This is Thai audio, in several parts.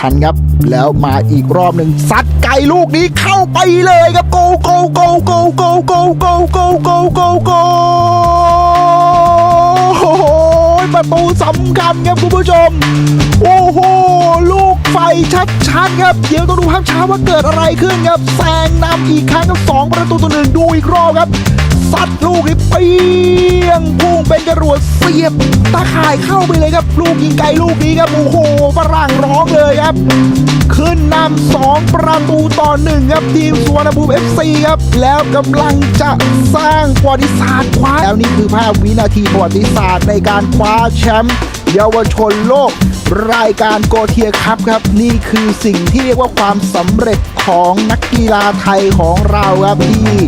คันครับ แล้วมาอีกรอบหนึ่งซัดไกลลูกนี้เข้าไปเลยครับโกโกโกโกโกโกโกโกโกโกโกโอ้โหประตูสำคัญครับคุณผู้ชม โอ้โห ลูก ไฟชัดๆครับเดี๋ยวต้องดูภาพช้าว่าเกิดอะไรขึ้นครับแซงนำอีกครั้งกับสองประตูต่อหนึ่งดูอีกรอบครับซัดลูกนี้เปียงพุ่งเป็นจรวดเสียบตาข่ายเข้าไปเลยครับ ลูกยิงไกลลูกนี้ครับโอ้โหฝรั่งร้องเลยครับ ขึ้นนำสองประตูต่อหนึ่งครับทีมสุวรรณภูมิเอฟซีครับ แล้วกำลังจะสร้างประวัติศาสตร์คว้าแล้วนี่คือภาพวินาทีประวัติศาสตร์ในการคว้าแชมป์ เยาวชนโลก รายการโกเทียครับครับ นี่คือสิ่งที่เรียกว่าความสำเร็จของนักกีฬาไทยของเราครับที่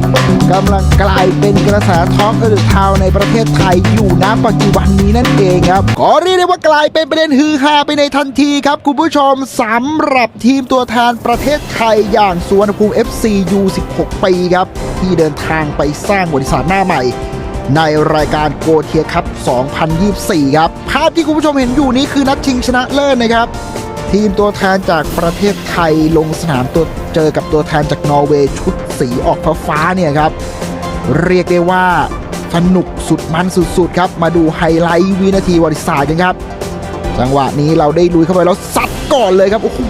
กำลังกลายเป็นกระแสท้องกระดึกทาวในประเทศไทยอยู่ณปัจจุบันนี้นั่นเองครับขอเรียกได้ว่ากลายเป็นประเด็นฮือฮาไปในทันทีครับ คุณผู้ชมสำหรับทีมตัวแทนประเทศไทยอย่างสุวรรณภูมิ FC U16 ปีครับ ที่เดินทางไปสร้างบริษัทหน้าใหม่ ในรายการโกเทียคัพ2024 ครับ ภาพที่คุณผู้ชมเห็นอยู่นี้คือนัดชิงชนะเลิศนะครับ ทีมตัวแทนจากประเทศไทยลงสนามตัวเจอกับตัวแทนจากนอร์เวย์ชุดสีออกฟ้าเนี่ยครับ เรียกได้ว่าสนุกสุดมันสุดๆครับ มาดูไฮไลท์วินาทีวัติศาสตร์กันครับ จังหวะนี้เราได้ลุยเข้าไปแล้วซัดก่อนเลยครับ โอ้โห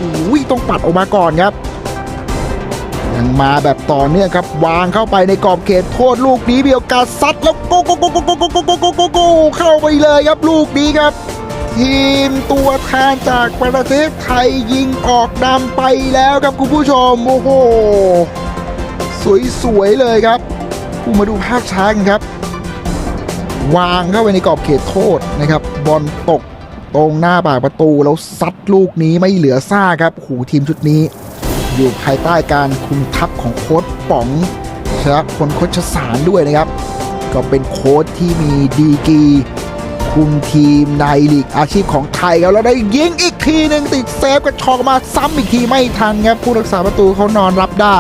ต้องปัดออกมาก่อนครับ ยังมาแบบต่อเนื่องครับ วางเข้าไปในกรอบเขตโทษลูกนี้มีโอกาสซัดแล้วโกโกโกโกโกโกโกโกโกโกโกเข้าไปเลยครับลูกนี้ครับ ทีมตัวแทนจากประเทศไทยยิงออกนำไปแล้วครับคุณผู้ชมโอ้โหสวยๆเลยครับผู้มาดูภาพช้ากันครับ วางเข้าไปในกรอบเขตโทษนะครับบอลตกตรงหน้าปากประตูแล้วซัดลูกนี้ไม่เหลือซ่าครับหูทีมชุดนี้ อยู่ภายใต้การคุมทัพของโค้ชป๋องชนะพลโคชสารด้วยนะครับ ก็เป็นโค้ชที่มีดีกีคุมทีมในลีกอาชีพของไทยครับแล้วได้ยิงอีกทีหนึ่งติดเซฟกระชอกมาซ้ำอีกทีไม่ทันครับผู้รักษาประตูเขานอนรับได้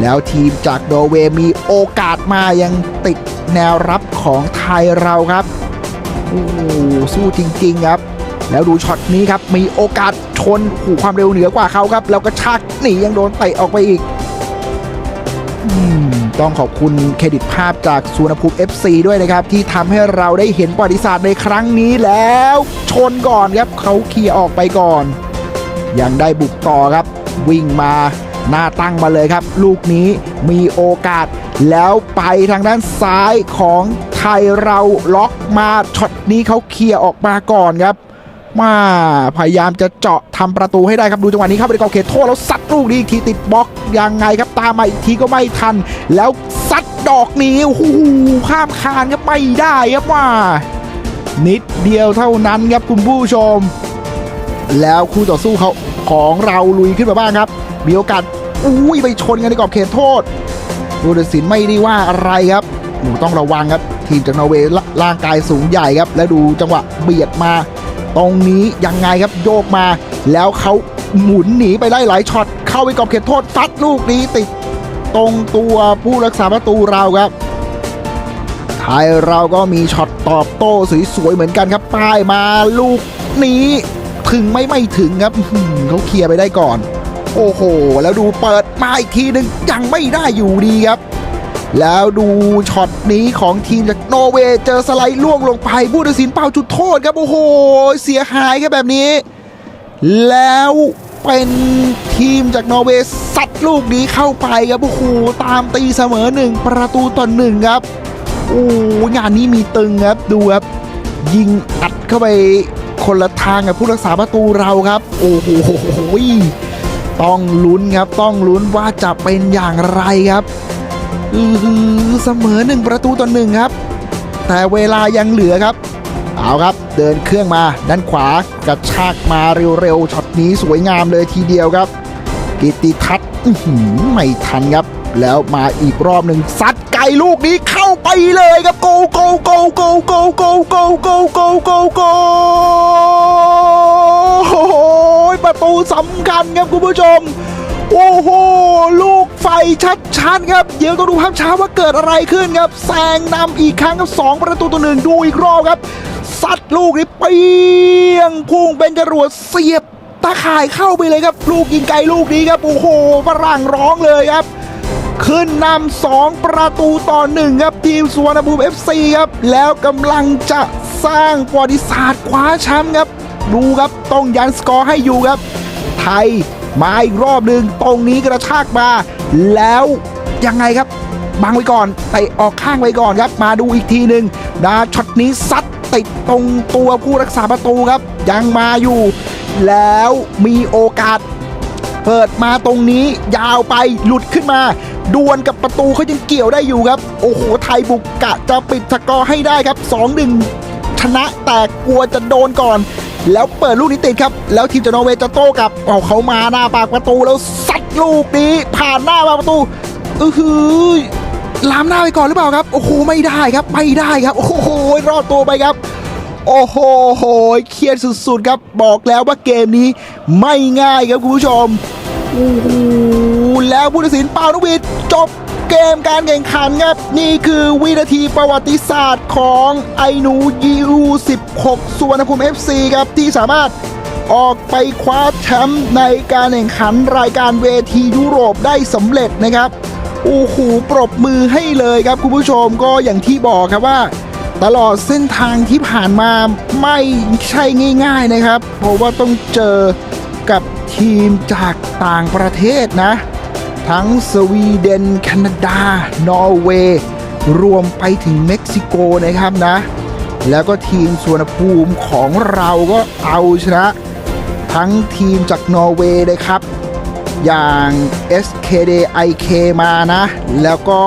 แล้วทีมจากนอร์เวมีโอกาสมายังติดแนวรับของไทยเราครับโอ้สู้จริง ๆ ครับ แล้วดูช็อตนี้ครับ มีโอกาสชนหูความเร็วเหนือกว่าเขาครับ แล้วก็ชากหนียังโดนเตะออกไปอีกอต้องขอบคุณเครดิตภาพจากสุวรรภูมิ FC ด้วยนะครับ ที่ทำให้เราได้เห็นประวัติศาสตร์ในครั้งนี้แล้ว ชนก่อนครับเขาเคลียร์ออกไปก่อน ยังได้บุกต่อครับ วิ่งมาหน้าตั้งมาเลยครับ ลูกนี้มีโอกาส แล้วไปทางด้านซ้ายของไทยเราล็อกมาช็อตนี้เขาเคลียร์ออกมาก่อนครับ มาพยายามจะเจาะทำประตูให้ได้ครับดูจังหวะนี้เข้าไปในกรอบเขตโทษแล้วซัดลูกนี้อีกทีติดบล็อกยังไงครับตามมาอีกทีก็ไม่ทัน แล้วซัดดอกนี้โอ้โหข้ามคานครับไม่ได้ครับว่า นิดเดียวเท่านั้นครับคุณผู้ชม แล้วคู่ต่อสู้เขาของเราลุยขึ้นมาบ้างครับ มีโอกาสอุ้ยไปชนกันในกรอบเขตโทษผู้ตัดสินไม่ได้ว่าอะไรครับหนูต้องระวังครับ ทีมจากนอร์เวย์ร่างกายสูงใหญ่ครับ แล้วดูจังหวะเบียดมา ตรงนี้ยังไงครับโยกมา แล้วเขาหมุนหนีไปได้หลายช็อตเข้าไปกรอบเขตโทษซัดลูกนี้ติดตรงตัวผู้รักษาประตูเราครับไทยเราก็มีช็อตตอบโต้สวยๆเหมือนกันครับป้ายมาลูกนี้ถึงไม่ไม่ถึงครับเขาเคลียร์ไปได้ก่อน โอ้โห แล้วดูเปิดมาอีกทีหนึ่งยังไม่ได้อยู่ดีครับ แล้วดูช็อตนี้ของทีมจากนอร์เวย์เจอสไลด์ล่วงลงไปผู้ตัดสินเป่าจุดโทษครับ โอ้โห เสียหายครับแบบนี้ แล้วเป็นทีมจากนอร์เวย์ซัดลูกนี้เข้าไปครับโอ้โหตามตีเสมอหนึ่งประตูต่อหนึ่งครับโอ้งานนี้มีตึงครับดูครับ ยิงอัดเข้าไปคนละทางกับผู้รักษาประตูเราครับ โอ้โหต้องลุ้นครับ ต้องลุ้นว่าจะเป็นอย่างไรครับ อือเสมอหนึ่งประตูต่อหนึ่งครับ แต่เวลายังเหลือครับ เอาครับเดินเครื่องมาด้านขวากระชากมาเร็วๆช็อตนี้สวยงามเลยทีเดียวครับ กิติทัศน์ไม่ทันครับ แล้วมาอีกรอบหนึ่งซัดไกลลูกนี้เข้าไปเลยครับโกโกโกโกโกโกโกโกโกโกโกประตูสำคัญครับคุณผู้ชม โอ้โห ลูกไฟชัดๆครับ เดี๋ยวต้องดูภาพช้าว่าเกิดอะไรขึ้นครับแซงนำอีกครั้งกับสองประตูต่อหนึ่งดูอีกรอบครับซัดลูกนี้เปียงพุ่งเป็นจรวดเสียบตาข่ายเข้าไปเลยครับ ลูกยิงไกลลูกนี้ครับ โอ้โหฝรั่งร้องเลยครับ ขึ้นนำสองประตูต่อหนึ่งครับ ทีมสุวรรณภูมิ FC ครับ แล้วกำลังจะสร้างประวัติศาสตร์คว้าแชมป์ครับ ดูครับ ต้องยันสกอร์ให้อยู่ครับ ไทย มาอีกรอบหนึ่งตรงนี้กระชากมา แล้วยังไงครับบังไว้ก่อนเตะออกข้างไว้ก่อนครับ มาดูอีกทีหนึ่งดาช็อตนี้ซัดติดตรงตัวผู้รักษาประตูครับ ยังมาอยู่ แล้วมีโอกาส เปิดมาตรงนี้ยาวไปหลุดขึ้นมาดวลกับประตูเขายังเกี่ยวได้อยู่ครับ โอ้โห ไทยบุกกะจะปิดสกอร์ให้ได้ครับ 2-1 ชนะแต่กลัวจะโดนก่อน แล้วเปิดลูกนี้ติดครับ แล้วทีมจากนอร์เวย์จะโต้กลับเอาเขามาหน้าปากประตูแล้วซัดลูกนี้ ผ่านหน้าปากประตูอือหือลามหน้าไปก่อนหรือเปล่าครับ โอ้โหไม่ได้ครับไม่ได้ครับ โอ้โหรอดตัวไปครับ โอ้โหโหเครียดสุดๆครับ บอกแล้วว่าเกมนี้ไม่ง่ายครับคุณผู้ชมโอ้โหแล้วผู้ตัดสินเป่านกหวีดจบ เกมการแข่งขันครับ นี่คือวินาทีประวัติศาสตร์ของไอหนูยู16สุวรรณภูมิ FC ครับ ที่สามารถออกไปคว้าแชมป์ในการแข่งขันรายการเวทียุโรปได้สำเร็จนะครับ โอ้โหปรบมือให้เลยครับคุณผู้ชมก็อย่างที่บอกครับว่า ตลอดเส้นทางที่ผ่านมาไม่ใช่ง่าย ๆนะครับ เพราะว่าต้องเจอกับทีมจากต่างประเทศนะ ทั้งสวีเดน แคนาดา นอร์เวย์ รวมไปถึงเม็กซิโกนะครับนะ แล้วก็ทีมสวนภูมิของเราก็เอาชนะ ทั้งทีมจากนอร์เวย์เลยครับ อย่าง SKD IK มานะ แล้วก็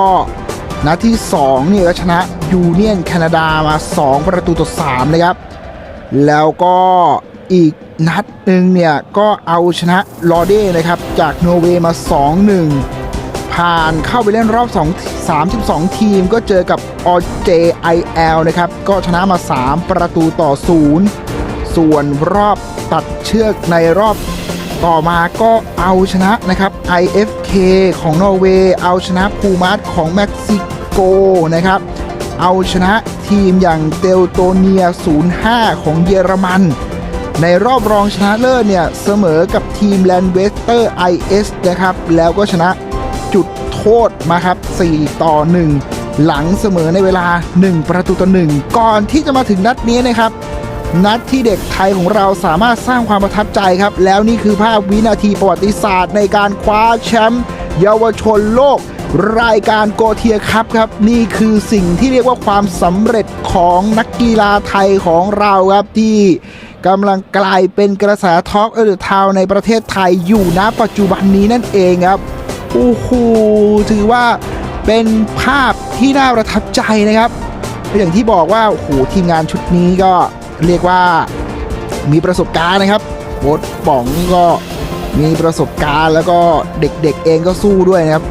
นัดที่2นี่ก็ชนะยูเนียนแคนาดามา 2 ประตูต่อ3เลยครับ แล้วก็ อีกนัดหนึ่งเนี่ย ก็เอาชนะลอเด้นะครับ จากโนเวย์มา 2-1 ผ่านเข้าไปเล่นรอบ 2 32 ทีมก็เจอกับ OJIL นะครับ ก็ชนะมา 3 ประตูต่อ 0 ส่วนรอบตัดเชือกในรอบต่อมาก็เอาชนะนะครับ IFK ของนอร์เวย์เอาชนะพูมาร์ของเม็กซิโกนะครับ เอาชนะทีมอย่างเตลโตเนีย 05 ของเยอรมัน ในรอบรองชนะเลิศเนี่ย เสมอกับทีมแลนเวสเตอร์ IS นะครับ แล้วก็ชนะจุดโทษมาครับ 4 ต่อ 1 หลังเสมอในเวลา 1 ประตูต่อ 1 ก่อนที่จะมาถึงนัดนี้นะครับ นัดที่เด็กไทยของเราสามารถสร้างความประทับใจครับ แล้วนี่คือภาพวินาทีประวัติศาสตร์ในการคว้าแชมป์เยาวชนโลกรายการโกเทียครับครับ นี่คือสิ่งที่เรียกว่าความสำเร็จของนักกีฬาไทยของเราครับที่ กำลังกลายเป็นกระแสทอล์กเออร์ทาวในประเทศไทยอยู่ณปัจจุบันนี้นั่นเองครับโอ้โหถือว่าเป็นภาพที่น่าประทับใจนะครับอย่างที่บอกว่าโอ้โหทีมงานชุดนี้ก็เรียกว่ามีประสบการณ์นะครับโค้ชป๋องก็มีประสบการณ์แล้วก็เด็กๆเองก็สู้ด้วยนะครับ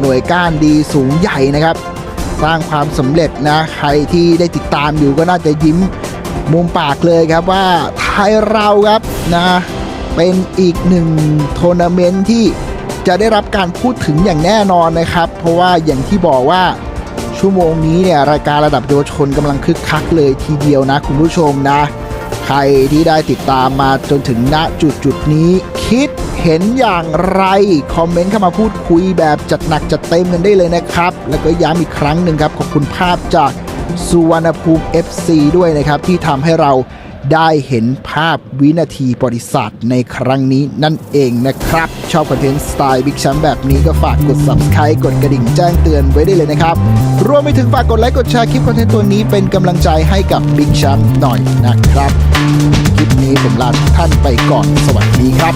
หน่วยก้านดีสูงใหญ่นะครับ สร้างความสำเร็จนะ ใครที่ได้ติดตามอยู่ก็น่าจะยิ้มมุมปากเลยครับว่า ยเราครับนะเป็นอีกหนึ่งทัวร์นาเมนต์ที่จะได้รับการพูดถึงอย่างแน่นอนนะครับ เพราะว่าอย่างที่บอกว่าชั่วโมงนี้เนี่ยรายการระดับเยาวชนกำลังคึกคักเลยทีเดียวนะคุณผู้ชมนะ ใครที่ได้ติดตามมาจนถึงณจุดจุดนี้ คิดเห็นอย่างไร คอมเมนต์เข้ามาพูดคุยแบบจัดหนักจัดเต็มกันได้เลยนะครับ แล้วก็ย้ำอีกครั้งหนึ่งครับ ขอบคุณภาพจากสุวรรณภูมิ FC ด้วยนะครับ ที่ทำให้เรา ได้เห็นภาพวินาทีประวัตย์ในครั้งนี้นั่นเองนะครับ ชอบคอนเทนต์สไตล์บิ๊กแชมป์แบบนี้ก็ฝากกด subscribe กดกระดิ่งแจ้งเตือนไว้ได้เลยนะครับ รวมไปถึงฝากกดไลค์กดแชร์คลิปคอนเทนต์ตัวนี้เป็นกำลังใจให้กับบิ๊กแชมป์หน่อยนะครับ คลิปนี้ผมลาทุกท่านไปก่อนสวัสดีครับ